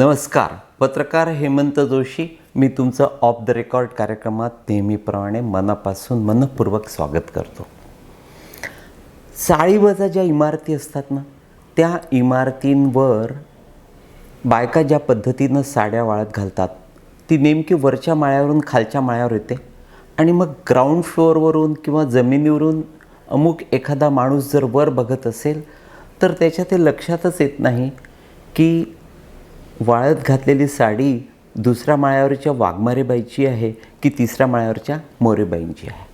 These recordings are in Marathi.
नमस्कार. पत्रकार हेमंत जोशी मी तुमचं ऑफ द रेकॉर्ड कार्यक्रमात नेहमीप्रमाणे मनापासून मनपूर्वक स्वागत करतो. चाळीवजा ज्या इमारती असतात ना त्या इमारतींवर बायका ज्या पद्धतीनं साड्या वाळत घालतात ती नेमकी वरच्या माळ्यावरून खालच्या माळ्यावर येते आणि मग ग्राउंड फ्लोअरवरून किंवा जमिनीवरून अमुक एखादा माणूस जर वर बघत असेल तर त्याच्या ते लक्षातच येत नाही की वाळत घातलेली साडी दुसऱ्या माळ्यावरच्या वाघमारेबाईची आहे की तिसऱ्या माळ्यावरच्या मोरेबाईंची आहे?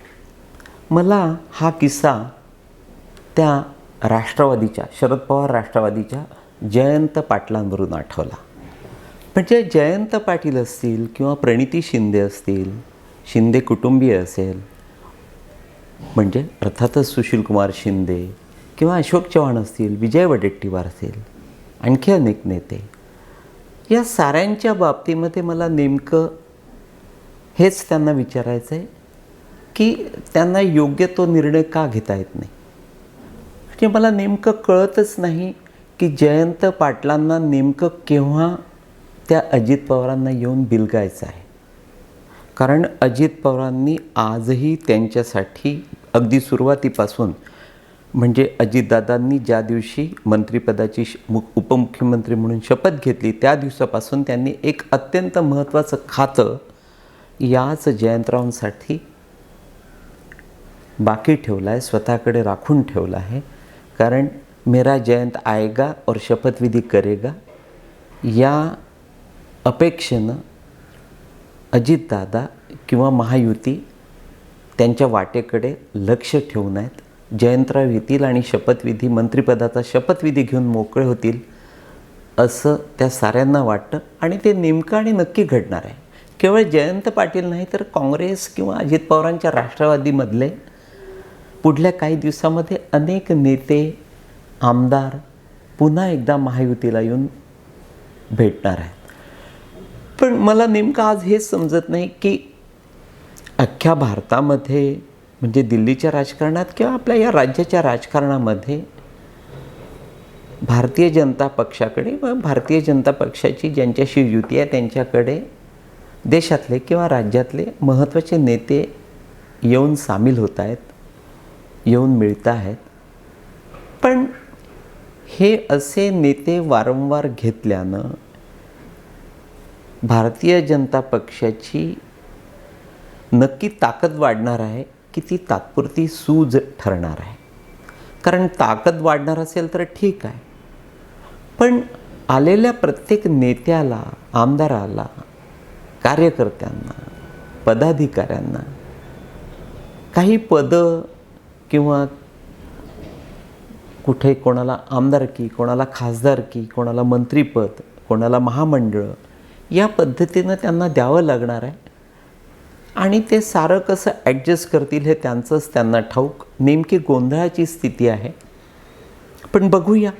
मला हा किस्सा त्या राष्ट्रवादीच्या शरद पवार राष्ट्रवादीच्या जयंत पाटलांवरून आठवला. म्हणजे जयंत पाटील असतील किंवा प्रणिती शिंदे असतील शिंदे कुटुंबीय असेल म्हणजे अर्थातच सुशीलकुमार शिंदे किंवा अशोक चव्हाण असतील विजय वडेट्टीवार असेल आणखी अनेक नेते या साऱ्यांच्या बाबतीमध्ये मला नेमकं हेच त्यांना विचारायचं आहे की त्यांना योग्य तो निर्णय का घेता येत नाही? म्हणजे मला नेमकं कळतच नाही की जयंत पाटलांना नेमकं केव्हा त्या अजित पवारांना येऊन बिलगायचं आहे. कारण अजित पवारांनी आजही त्यांच्यासाठी अगदी सुरुवातीपासून म्हणजे अजितदादांनी ज्या दिवशी मंत्रिपदाची श- मु उपमुख्यमंत्री म्हणून शपथ घेतली त्या दिवसापासून त्यांनी एक अत्यंत महत्त्वाचं खातं याच जयंतरावांसाठी बाकी ठेवलं आहे स्वतःकडे राखून ठेवलं आहे. कारण मेरा जयंत आएगा और शपथविधी करेगा या अपेक्षेनं अजितदादा किंवा महायुती त्यांच्या वाटेकडे लक्ष ठेवून आहेत. जयंतराव येतील आणि शपथविधी मंत्रिपदाचा शपथविधी घेऊन मोकळे होतील असं त्या साऱ्यांना वाटतं आणि ते नेमकं आणि नक्की घडणार आहे. केवळ जयंत पाटील नाही तर काँग्रेस किंवा अजित पवारांच्या राष्ट्रवादीमधले पुढल्या काही दिवसामध्ये अनेक नेते आमदार पुन्हा एकदा महायुतीला येऊन भेटणार आहेत. पण मला नेमकं आज हेच समजत नाही की अख्ख्या भारतामध्ये म्हणजे दिल्लीच्या राजकारणात किंवा आपल्या या राज्याच्या राजकारणामध्ये भारतीय जनता पक्षाकडे व भारतीय जनता पक्षाची ज्यांच्याशी युती आहे त्यांच्याकडे देशातले किंवा राज्यातले महत्त्वाचे नेते येऊन सामील होत आहेत येऊन मिळत आहेत. पण हे असे नेते वारंवार घेतल्यानं भारतीय जनता पक्षाची नक्की ताकद वाढणार आहे. की ती तात्पुरती सूज ठरणार आहे. कारण ताकद वाढणार असेल तर ठीक आहे. पण आलेल्या प्रत्येक नेत्याला आमदाराला कार्यकर्त्यांना पदाधिकाऱ्यांना काही पदं किंवा कुठे कोणाला आमदारकी कोणाला खासदारकी कोणाला मंत्रीपद कोणाला महामंडळ या पद्धतीनं त्यांना द्यावं लागणार आहे. आणि ते सारं कसं ॲडजस्ट करतील हे त्यांचंच त्यांना ठाऊक. नेमकी गोंधळाची स्थिती आहे. पण बघूया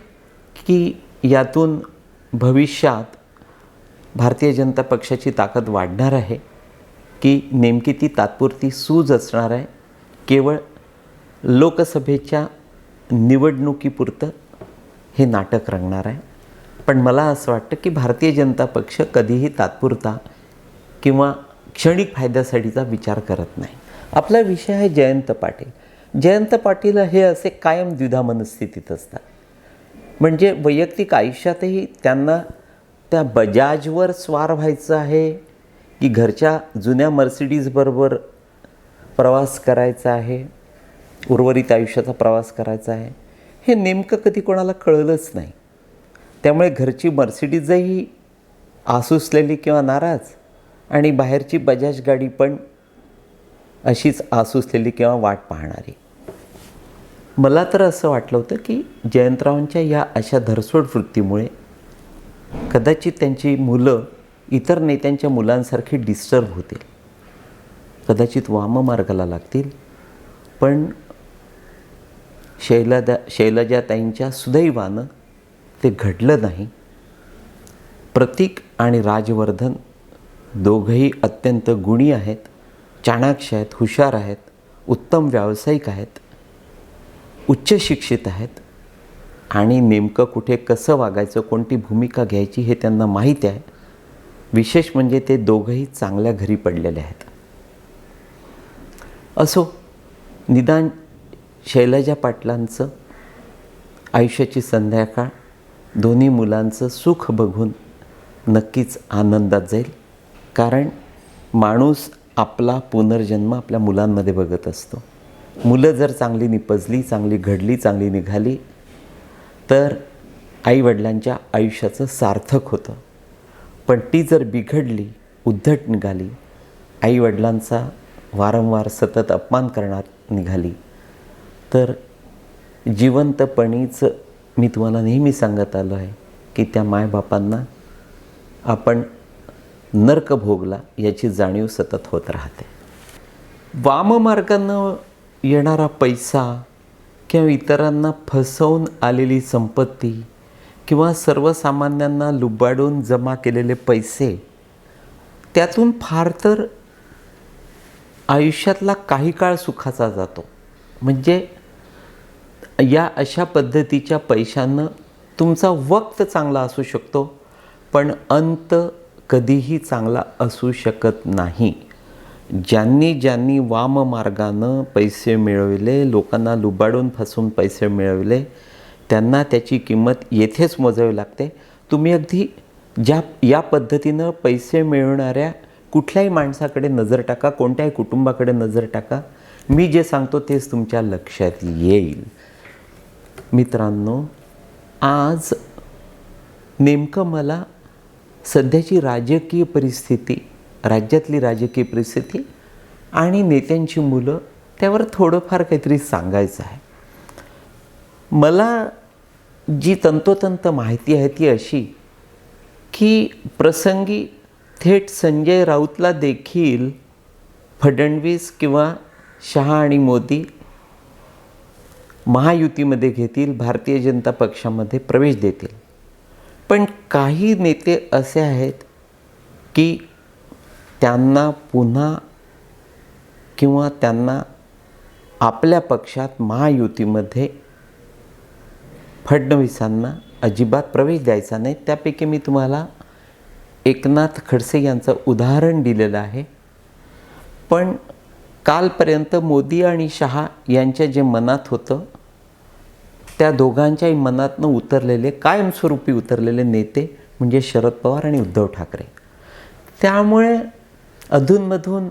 की यातून भविष्यात भारतीय जनता पक्षाची ताकद वाढणार आहे की नेमकी ती तात्पुरती सूज असणार आहे. केवळ लोकसभेच्या निवडणुकीपुरतं हे नाटक रंगणार आहे. पण मला असं वाटतं की भारतीय जनता पक्ष कधीही तात्पुरता किंवा क्षणिक फायद्यासाठीचा विचार करत नाही. आपला विषय आहे जयंत पाटील. जयंत पाटील हे असे कायम द्विधा मनस्थितीत असतात. म्हणजे वैयक्तिक आयुष्यातही त्यांना त्या बजाजवर स्वार व्हायचं आहे की घरच्या जुन्या मर्सिडीजबरोबर प्रवास करायचा आहे उर्वरित आयुष्याचा प्रवास करायचा आहे हे नेमकं कधी कोणाला कळलंच नाही. त्यामुळे घरची मर्सिडीजही आसुसलेली किंवा नाराज आणि बाहेरची बजाज गाडी पण अशीच आसुसलेली किंवा वाट पाहणारी. मला तर असं वाटलं होतं की जयंतरावांच्या या अशा धरसोड वृत्तीमुळे कदाचित त्यांची मुलं इतर नेत्यांच्या मुलांसारखी डिस्टर्ब होतील. कदाचित वाममार्गाला लागतील. पण शैलदा शैलजाताईंच्या सुदैवानं ते घडलं नाही. प्रतीक आणि राजवर्धन दोघंही अत्यंत गुणी आहेत चाणाक्ष आहेत हुशार आहेत उत्तम व्यावसायिक आहेत उच्च शिक्षित आहेत आणि नेमकं कुठे कसं वागायचं कोणती भूमिका घ्यायची हे त्यांना माहिती आहे. विशेष म्हणजे ते दोघंही चांगल्या घरी पडलेले आहेत. असो निदान शैलजा पाटलांचं आयुष्याची संध्याकाळ दोन्ही मुलांचं सुख बघून नक्कीच आनंदात जाईल. कारण माणूस आपला पुनर्जन्म आपल्या मुलांमध्ये बघत असतो. मुलं जर चांगली निपजली चांगली घडली चांगली निघाली तर आईवडिलांच्या आयुष्याचं सार्थक होतं. पण ती जर बिघडली उद्धट निघाली आईवडिलांचा वारंवार सतत अपमान करण्यात निघाली तर जिवंतपणीच मी तुम्हाला नेहमी सांगत आलो आहे की त्या मायबापांना आपण नर्क भोगला याची जाणीव सतत होत राहते. वाममार्गानं येणारा पैसा किंवा इतरांना फसवून आलेली संपत्ती किंवा सर्वसामान्यांना लुबाडून जमा केलेले पैसे त्यातून फार तर आयुष्यातला काही काळ सुखाचा जातो. म्हणजे या अशा पद्धतीच्या पैशानं तुमचा वक्त चांगला असू शकतो पण अंत कधीही चांगला असू शकत नाही. ज्यांनी ज्यांनी वाममार्गानं पैसे मिळविले लोकांना लुबाडून फसून पैसे मिळविले त्यांना त्याची किंमत येथेच मोजावी लागते. तुम्ही अगदी ज्या या पद्धतीनं पैसे मिळवणाऱ्या कुठल्याही माणसाकडे नजर टाका कोणत्याही कुटुंबाकडे नजर टाका. मी जे सांगतो तेच तुमच्या लक्षात येईल. मित्रांनो आज नेमकं मला सध्याची राजकीय परिस्थिती राज्यातली राजकीय परिस्थिती आणि नेत्यांची मुलं त्यावर थोडंफार काहीतरी सांगायचं आहे. मला जी तंतोतंत माहिती आहे ती अशी की प्रसंगी थेट संजय राऊतला देखील फडणवीस किंवा शहा आणि मोदी महायुतीमध्ये घेतील भारतीय जनता पक्षामध्ये प्रवेश देतील. पण काही नेते असे आहेत की त्यांना पुन्हा किंवा त्यांना आपल्या पक्षात महायुतीमध्ये फडणवीसांना अजिबात प्रवेश द्यायचा नाही. त्यापैकी मी तुम्हाला एकनाथ खडसे यांचं उदाहरण दिलेलं आहे. पण कालपर्यंत मोदी आणि शहा यांच्या जे मनात होतं त्या दोघांच्याही मनातनं उतरलेले कायमस्वरूपी उतरलेले नेते म्हणजे शरद पवार आणि उद्धव ठाकरे. त्यामुळे अधूनमधून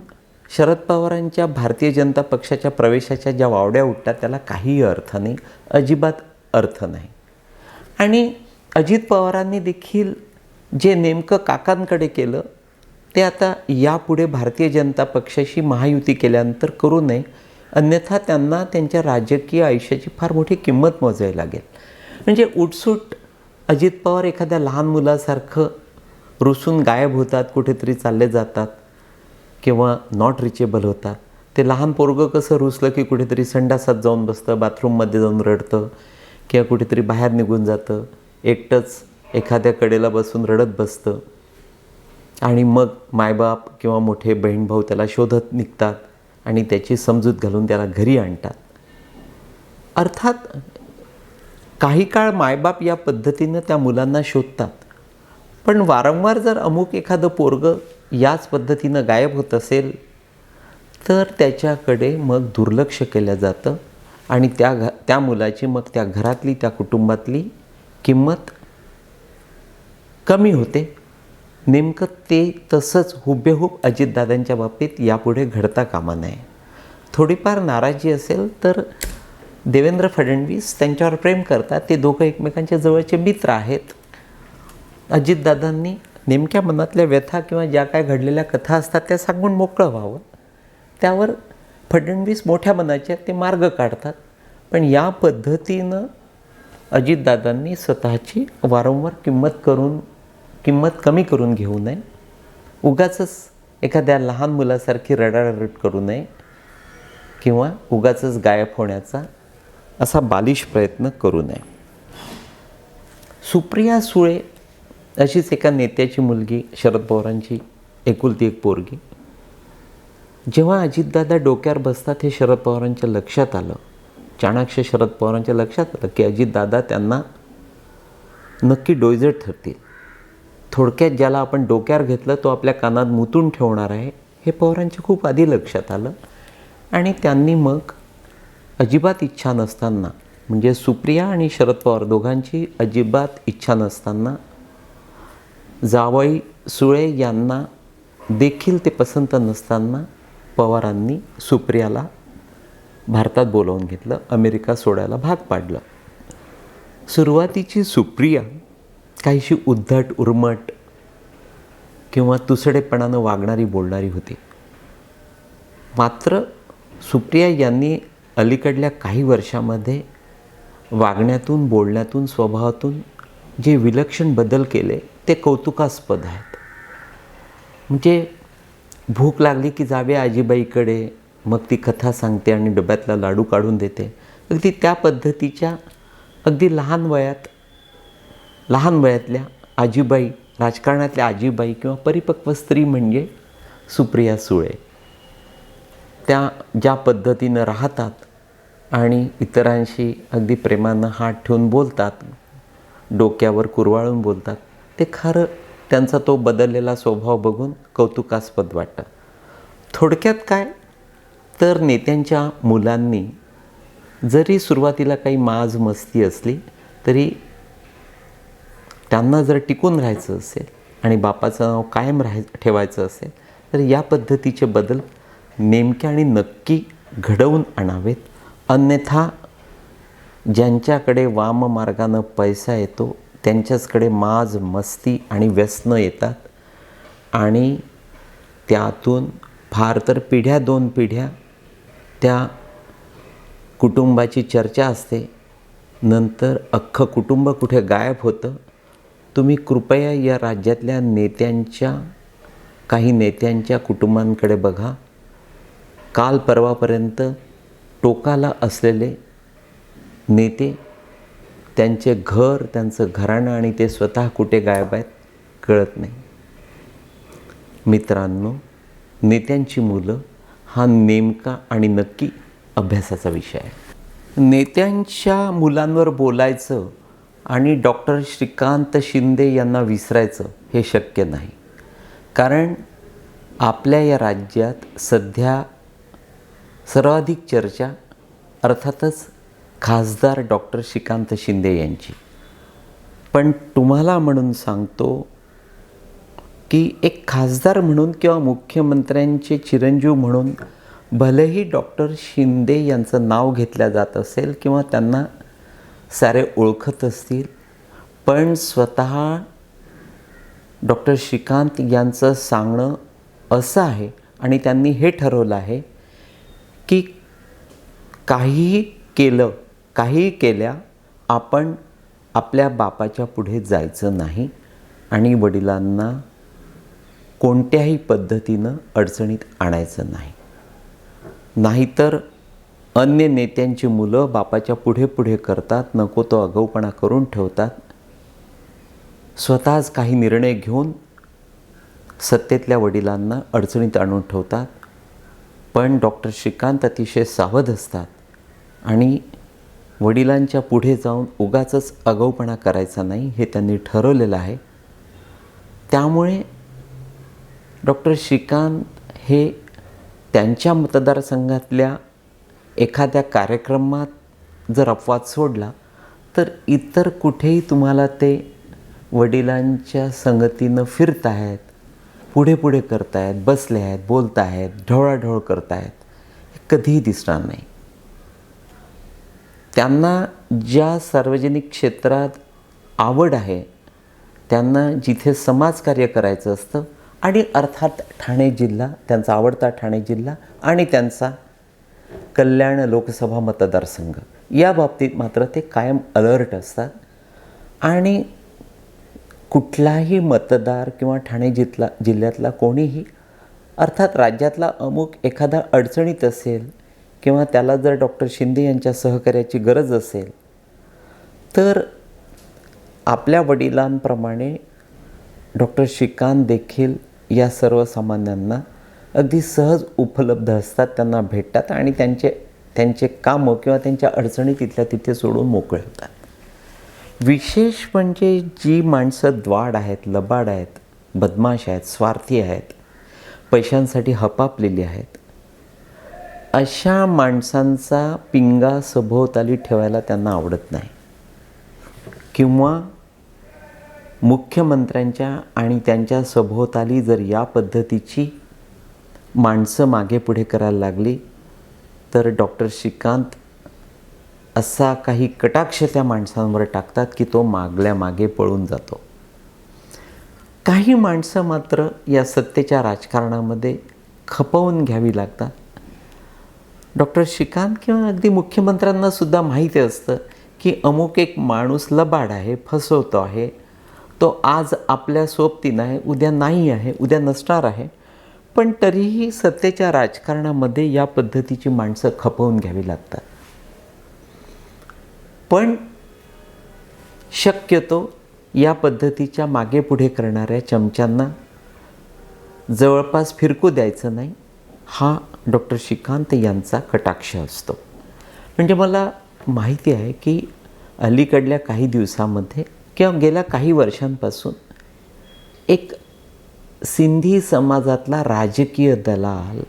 शरद पवारांच्या भारतीय जनता पक्षाच्या प्रवेशाच्या ज्या वावड्या उठतात त्याला काहीही अर्थ नाही अजिबात अर्थ नाही. आणि अजित पवारांनी देखील जे नेमकं काकांकडे केलं ते आता यापुढे भारतीय जनता पक्षाशी महायुती केल्यानंतर करू नये अन्यथा त्यांना त्यांच्या राजकीय आयुष्याची फार मोठी किंमत मोजावी लागेल. म्हणजे उठसूट अजित पवार एखाद्या लहान मुलासारखं रुसून गायब होतात कुठेतरी चालले जातात किंवा नॉट रिचेबल होतात. ते लहान पोरगं कसं रुसलं की कुठेतरी संडासात जाऊन बसतं बाथरूममध्ये जाऊन रडतं किंवा कुठेतरी बाहेर निघून जातं एकटंच एखाद्या कडेला बसून रडत बसतं आणि मग मायबाप किंवा मोठे बहीण भाऊ त्याला शोधत निघतात. आणि त्याची समजूत घालून त्याला घरी आणतात. अर्थात काही काळ मायबाप या पद्धतीनं त्या मुलांना शोधतात. पण वारंवार जर अमुक एखादं पोरगं याच पद्धतीनं गायब होत असेल तर त्याच्याकडे मग दुर्लक्ष केलं जातं आणि त्या घ त्या मुलाची मग त्या घरातली त्या कुटुंबातली किंमत कमी होते. नेमकं ते तसंच हुबेहूब अजितदादांच्या बाबतीत यापुढे घडता कामा नये. थोडीफार नाराजी असेल तर देवेंद्र फडणवीस त्यांच्यावर प्रेम करतात. ते दोघं एकमेकांच्या जवळचे मित्र आहेत. अजितदादांनी नेमक्या मनातल्या व्यथा किंवा ज्या काय घडलेल्या कथा असतात त्या सांगून मोकळं व्हावं. त्यावर फडणवीस मोठ्या मनाचे ते मार्ग काढतात. पण या पद्धतीनं अजितदादांनी स्वतःची वारंवार किंमत करून किंमत कमी करून घेऊ नये. उगाचच एखाद्या लहान मुलासारखी रडारड करू नये किंवा उगाचच गायब होण्याचा असा बालिश प्रयत्न करू नये. सुप्रिया सुळे अशीच एका नेत्याची मुलगी शरद पवारांची एकुलती एक पोरगी. जेव्हा अजितदादा डोक्यावर बसतात हे शरद पवारांच्या लक्षात आलं. चाणक्य शरद पवारांच्या लक्षात आलं की अजितदादा त्यांना नक्की डोयजट ठरतील. थोडक्यात ज्याला आपण डोक्यावर घेतलं तो आपल्या कानात मुतून ठेवणार आहे हे पवारांच्या खूप आधी लक्षात आलं. आणि त्यांनी मग अजिबात इच्छा नसताना म्हणजे सुप्रिया आणि शरद पवार दोघांची अजिबात इच्छा नसताना जावई सुळे यांना देखील ते पसंत नसताना पवारांनी सुप्रियाला भारतात बोलावून घेतलं अमेरिका सोडायला भाग पाडलं. सुरुवातीची सुप्रिया काहीशी उद्धट उर्मट किंवा तुसडेपणानं वागणारी बोलणारी होती. मात्र सुप्रिया यांनी अलीकडल्या काही वर्षामध्ये वागण्यातून बोलण्यातून स्वभावातून जे विलक्षण बदल केले ते कौतुकास्पद आहेत. म्हणजे भूक लागली की जावे आजीबाईकडे मग ती कथा सांगते आणि डब्यातला लाडू काढून देते. अगदी त्या पद्धतीच्या अगदी लहान वयात लहान वयातल्या आजीबाई राजकारणातल्या आजीबाई किंवा परिपक्व स्त्री म्हणजे सुप्रिया सुळे. त्या ज्या पद्धतीनं राहतात आणि इतरांशी अगदी प्रेमानं हात ठेवून बोलतात डोक्यावर कुरवाळून बोलतात ते खरं त्यांचा तो बदललेला स्वभाव बघून कौतुकास्पद वाटतं. थोडक्यात काय? तर नेत्यांच्या मुलांनी जरी सुरुवातीला काही माज मस्ती असली तरी त्यांना जर टिकून राहायचं असेल आणि बापाचं नाव कायम राहाय ठेवायचं असेल तर या पद्धतीचे बदल नेमके आणि नक्की घडवून आणावेत. अन्यथा ज्यांच्याकडे वाम मार्गानं पैसा येतो त्यांच्याचकडे माज मस्ती आणि व्यसनं येतात. आणि त्यातून फार तर पिढ्या दोन पिढ्या त्या कुटुंबाची चर्चा असते. नंतर अख्खं कुटुंब कुठे गायब होतं तुम्ही कृपया या राज्यातल्या नेत्यांच्या काही नेत्यांच्या कुटुंबांकडे बघा. काल परवापर्यंत टोकाला असलेले नेते त्यांचे घर त्यांचं घराणं आणि ते स्वतः कुठे गायब आहेत कळत नाही. मित्रांनो नेत्यांची मुलं हा नेमका आणि नक्की अभ्यासाचा विषय आहे. नेत्यांच्या मुलांवर बोलायचं आणि डॉक्टर श्रीकांत शिंदे यांना विसरायचं हे शक्य नाही. कारण आपल्या या राज्यात सध्या सर्वाधिक चर्चा अर्थातच खासदार डॉक्टर श्रीकांत शिंदे यांची. पण तुम्हाला म्हणून सांगतो की एक खासदार म्हणून किंवा मुख्यमंत्र्यांचे चिरंजीव म्हणून भलेही डॉक्टर शिंदे यांचं नाव घेतलं जात असेल किंवा त्यांना सारे ओळखत असतील. पण स्वतः डॉक्टर श्रीकांत यांचं सांगणं असं आहे आणि त्यांनी हे ठरवलं आहे की काहीही केलं काहीही केल्या आपण आपल्या बापाच्या पुढे जायचं नाही आणि वडिलांना कोणत्याही पद्धतीनं अडचणीत आणायचं नाही. नाहीतर अन्य नेत्यांची मुलं बापाच्या पुढे पुढे करतात नको तो अगवपणा करून ठेवतात. स्वतःच काही निर्णय घेऊन सत्तेतल्या वडिलांना अडचणीत आणून ठेवतात. पण डॉक्टर श्रीकांत अतिशय सावध असतात आणि वडिलांच्या पुढे जाऊन उगाचच अगवपणा करायचा नाही हे त्यांनी ठरवलेलं आहे. त्यामुळे डॉक्टर श्रीकांत हे त्यांच्या मतदारसंघातल्या एखाद्या कार्यक्रमात जर अपवाद सोडला तर इतर कुठेही तुम्हाला ते वडिलांच्या संगतीनं फिरत आहेत पुढे पुढे करतायत बसले आहेत बोलत आहेत ढवळाढवळ करतायत हे कधीही दिसणार नाही. त्यांना ज्या सार्वजनिक क्षेत्रात आवड आहे त्यांना जिथे समाजकार्य करायचं असतं आणि अर्थात ठाणे जिल्हा त्यांचा आवडता ठाणे जिल्हा आणि त्यांचा कल्याण लोकसभा मतदारसंघ. या बाबतीत मात्र ते कायम अलर्ट असतात. आणि कुठलाही मतदार किंवा ठाणे जिथला जिल्ह्यातला कोणीही अर्थात राज्यातला अमुक एखादा अडचणीत असेल किंवा त्याला जर डॉक्टर शिंदे यांच्या सहकार्याची गरज असेल तर आपल्या वडिलांप्रमाणे डॉक्टर श्रीकांत देखील या सर्वसामान्यांना अगदी सहज उपलब्ध असतात त्यांना भेटतात आणि त्यांचे त्यांचे कामं किंवा त्यांच्या अडचणी तिथल्या तिथे सोडून मोकळे होतात. विशेष म्हणजे जी माणसं द्वाड आहेत लबाड आहेत बदमाश आहेत स्वार्थी आहेत पैशांसाठी हपापलेली आहेत अशा माणसांचा पिंगा सभोवताली ठेवायला त्यांना आवडत नाही. किंवा मुख्यमंत्र्यांच्या आणि त्यांच्या सभोवताली जर या पद्धतीची माणसं मागे पुढे करायला लागली तर डॉक्टर श्रीकांत असा काही कटाक्ष त्या माणसांवर टाकतात की तो मागल्या मागे पळून जातो. काही माणसं मात्र या सत्तेच्या राजकारणामध्ये खपवून घ्यावी लागतात. डॉक्टर श्रीकांत किंवा अगदी मुख्यमंत्र्यांना सुद्धा माहिती असतं की अमुक एक माणूस लबाड आहे फसवतो आहे तो आज आपल्या सोबतीनं आहे उद्या नाही आहे उद्या नसणार आहे पण तरीही सत्तेच्या राजकारणामध्ये या पद्धतीची माणसं खपवून घ्यावी लागतात. पण शक्यतो या पद्धतीच्या मागे पुढे करणाऱ्या चमच्यांना जवळपास फिरकू द्यायचं नाही हा डॉक्टर श्रीकांत यांचा कटाक्ष असतो. म्हणजे मला माहिती आहे की अलीकडल्या काही दिवसामध्ये किंवा गेल्या काही वर्षांपासून एक सिंधी समाजातला राजकीय दलाल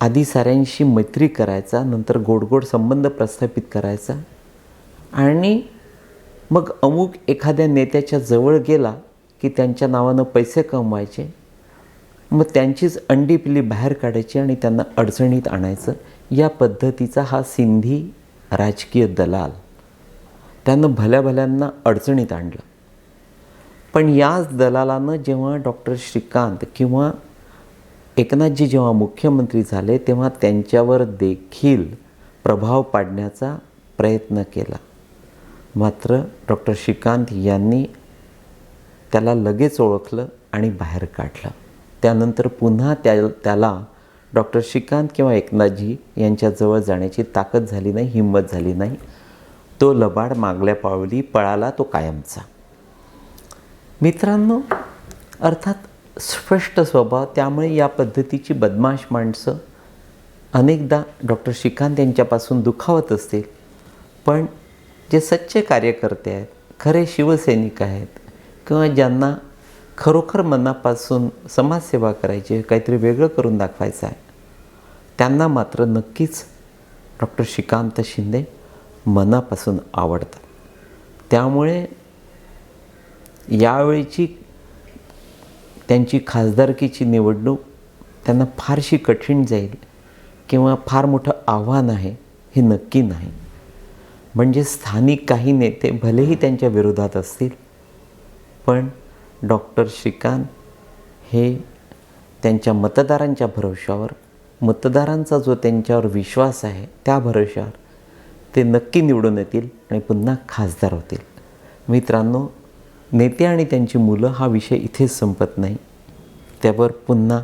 आधी साऱ्यांशी मैत्री करायचा नंतर गोडगोड संबंध प्रस्थापित करायचा. आणि मग अमुक एखाद्या नेत्याच्या जवळ गेला की त्यांच्या नावानं पैसे कमवायचे मग त्यांचीच अंडी पिली बाहेर काढायची आणि त्यांना अडचणीत आणायचं. या पद्धतीचा हा सिंधी राजकीय दलाल त्यानं भल्या भल्यांना अडचणीत आणलं. पण याच दलालानं जेव्हा डॉक्टर श्रीकांत किंवा एकनाथजी जेव्हा मुख्यमंत्री झाले तेव्हा त्यांच्यावर देखील प्रभाव पाडण्याचा प्रयत्न केला. मात्र डॉक्टर श्रीकांत यांनी त्याला लगेच ओळखलं आणि बाहेर काढलं. त्यानंतर पुन्हा त्या त्याला डॉक्टर श्रीकांत किंवा एकनाथजी यांच्याजवळ जाण्याची ताकद झाली नाही हिंमत झाली नाही. तो लबाड मागल्या पावली पळाला तो कायमचा. मित्रांनो अर्थात स्पष्ट स्वभाव त्यामुळे या पद्धतीची बदमाश माणसं अनेकदा डॉक्टर श्रीकांत यांच्यापासून दुखावत असतील पण जे सच्चे कार्यकर्ते आहेत खरे शिवसैनिक आहेत किंवा ज्यांना खरोखर मनापासून समाजसेवा करायची आहे, काहीतरी वेगळं करून दाखवायचं आहे त्यांना मात्र नक्कीच डॉक्टर श्रीकांत शिंदे मनापासून आवडतात. त्यामुळे यावेळीची त्यांची खासदारकीची निवडणूक त्यांना फारशी कठीण जाईल किंवा फार मोठं आव्हान आहे हे नक्की नाही. म्हणजे स्थानिक काही नेते भलेही त्यांच्या विरोधात असतील पण डॉक्टर श्रीकांत हे त्यांच्या मतदारांच्या भरोशावर मतदारांचा जो त्यांच्यावर विश्वास आहे त्या भरोशावर ते नक्की निवडून येतील आणि पुन्हा खासदार होतील. मित्रांनो नेते आणि त्यांची मुलं हा विषय इथेच संपत नाही. त्यावर पुन्हा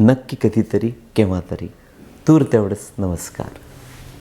नक्की कधीतरी केव्हा तरी तूर तेवढंच. नमस्कार.